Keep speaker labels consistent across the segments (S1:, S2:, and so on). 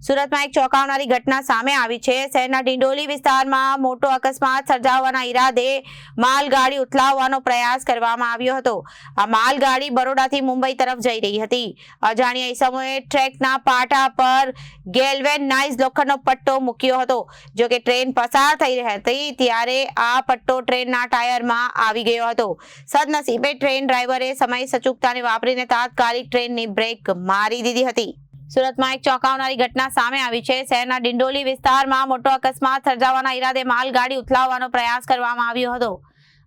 S1: સુરતમાં એક ચોંકાવનારી ઘટના સામે આવી છે. શહેરના ડિંડોલી વિસ્તારમાં મોટો અકસ્માત સર્જાવવાના ઈરાદે માલગાડી ઉથલાવવાનો પ્રયાસ કરવામાં આવ્યો હતો. આ માલગાડી બરોડાથી મુંબઈ તરફ જઈ રહી હતી. અજાણ્યા ઈસમોએ ટ્રેકના પાટા પર ગેલ્વેનાઇઝ લોખંડનો પટ્ટો મૂક્યો હતો, જો કે ટ્રેન પસાર થઈ રહી હતી ત્યારે આ પટ્ટો ટ્રેનના ટાયરમાં આવી ગયો હતો. સદનસીબે ટ્રેન ડ્રાઈવરે સમય સચૂકતાને વાપરીને તાત્કાલિક ટ્રેનની બ્રેક મારી દીધી હતી. સુરતમાં એક ચોંકાવનારી ઘટના સામે આવી છે. શહેરના ડિંડોલી વિસ્તારમાં મોટો અકસ્માત સર્જાવાના ઈરાદે માલગાડી ઉથલાવવાનો પ્રયાસ કરવામાં આવ્યો હતો.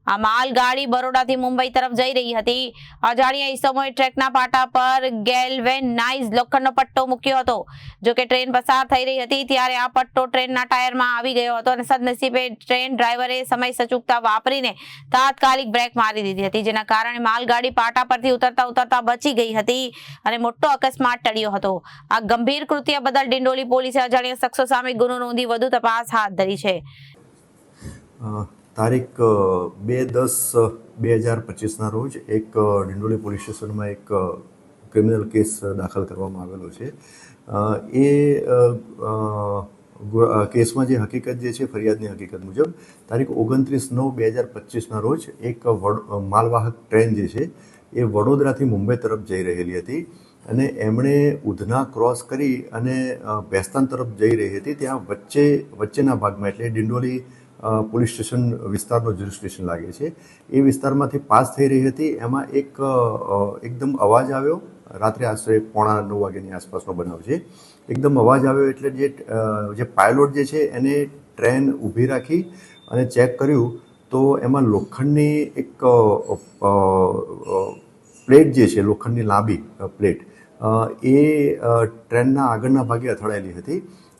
S1: આ માલગાડી બરોડાથી મુંબઈ તરફ જઈ રહી હતી. અજાણ્યા ઈસમોએ ટ્રેકના પાટા પર ગેલ્વેનાઇઝ લોખંડનો પટ્ટો મૂક્યો હતો. જો કે ટ્રેન પસાર થઈ રહી હતી ત્યારે આ પટ્ટો ટ્રેનના ટાયરમાં આવી ગયો હતો અને સદનસીબે ટ્રેન ડ્રાઈવરે સમય સચૂકતા વાપરીને તાત્કાલિક બ્રેક મારી દીધી હતી, જેના કારણે માલગાડી પાટા પરથી ઉતરતા ઉતરતા બચી ગઈ હતી અને મોટો અકસ્માત ટળ્યો હતો. આ ગંભીર કૃત્ય બદલ ડિંડોલી પોલીસે અજાણ્યા શખ્સો સામે ગુનો નોંધી વધુ તપાસ હાથ ધરી છે.
S2: તારીખ બે દસ બે હજાર પચીસના રોજ એક ડિંડોલી પોલીસ સ્ટેશનમાં એક ક્રિમિનલ કેસ દાખલ કરવામાં આવેલો છે. એ કેસમાં જે હકીકત જે છે ફરિયાદની હકીકત મુજબ, તારીખ ઓગણત્રીસ નવ બે હજાર પચીસના રોજ એક વડ માલવાહક ટ્રેન જે છે, એ વડોદરાથી મુંબઈ તરફ જઈ રહેલી હતી અને એમણે ઉધના ક્રોસ કરી અને ભેસ્તાન તરફ જઈ રહી હતી. ત્યાં વચ્ચે, વચ્ચેના ભાગમાં એટલે ડિંડોલી પોલીસ સ્ટેશન વિસ્તારનો જ્યુરી સ્ટેશન લાગે છે. એ વિસ્તારમાંથી પાસ થઈ રહી હતી. એમાં એક એકદમ અવાજ આવ્યો. રાત્રે આશરે પોણા નવ વાગ્યાની આસપાસનો બનાવ છે. એકદમ અવાજ આવ્યો એટલે જે જે પાયલોટ જે છે એને ટ્રેન ઊભી રાખી અને ચેક કર્યું તો એમાં લોખંડની એક પ્લેટ જે છે, લોખંડની લાંબી પ્લેટ એ ટ્રેનના આગળના ભાગે અથડાયેલી હતી.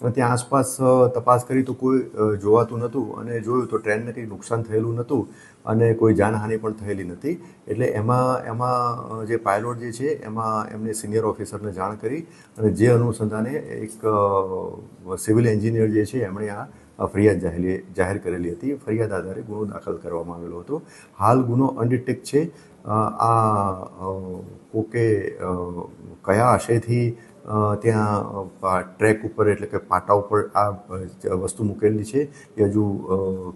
S2: ત્યાં આસપાસ તપાસ કરી તો કોઈ જોવાતું નહોતું અને જોયું તો ટ્રેનને કંઈ નુકસાન થયેલું નહોતું અને કોઈ જાનહાનિ પણ થયેલી નથી. એટલે એમાં એમાં જે પાયલોટ જે છે, એમાં એમને સિનિયર ઓફિસરને જાણ કરી અને જે અનુસંધાને એક સિવિલ એન્જિનિયર જે છે, એમણે આ ફરિયાદ જાહેર જાહેર કરેલી હતી. ફરિયાદ આધારે ગુનો દાખલ કરવામાં આવેલો હતો. હાલ ગુનો અનડિટેક છે. આ કોકે કયા આશયથી ત્યાં ટ્રેક ઉપર એટલે કે પાટા ઉપર આ વસ્તુ મૂકેલી છે એ હજુ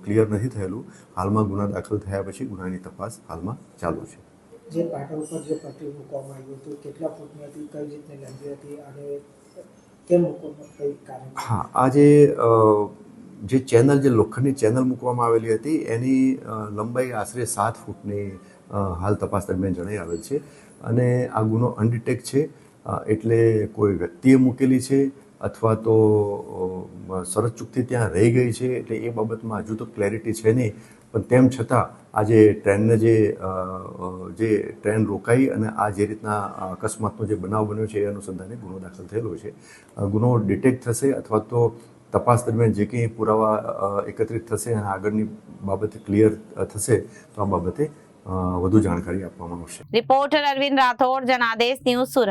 S2: ક્લિયર નથી થયેલું. હાલમાં ગુના દાખલ થયા પછી ગુનાની તપાસ હાલમાં ચાલુ છે.
S3: જે પાટા ઉપર જે પટ્ટી મૂકવામાં આવ્યું હતું કેટલા ફૂટની હતી કઈ રીતની લંબી હતી અને કેમ મૂકવામાં કઈ કારણ?
S2: હા આ જે જે ચેનલ જે લોખંડની ચેનલ મૂકવામાં આવેલી હતી એની લંબાઈ આશરે સાત ફૂટની હાલ તપાસ દરમિયાન જણાઈ આવેલ છે. અને આ ગુનો અનડિટેક છે. એટલે કોઈ વ્યક્તિએ મૂકેલી છે અથવા તો સરસ ચૂકથી ત્યાં રહી ગઈ છે, એટલે એ બાબતમાં હજુ તો ક્લેરિટી છે નહીં. પણ તેમ છતાં આજે ટ્રેનને જે જે ટ્રેન રોકાઈ અને આ જે રીતના અકસ્માતનો જે બનાવ બન્યો છે, એ અનુસંધાને ગુનો દાખલ થયેલો છે. ગુનો ડિટેક્ટ થશે અથવા તો તપાસ દરમિયાન જે કંઈ પુરાવા એકત્રિત થશે અને આગળની બાબતે ક્લિયર થશે, તો આ બાબતે વધુ જાણકારી આપવામાં આવશે.
S1: Reporter Arvind Rathod, Janadesh, news Surat.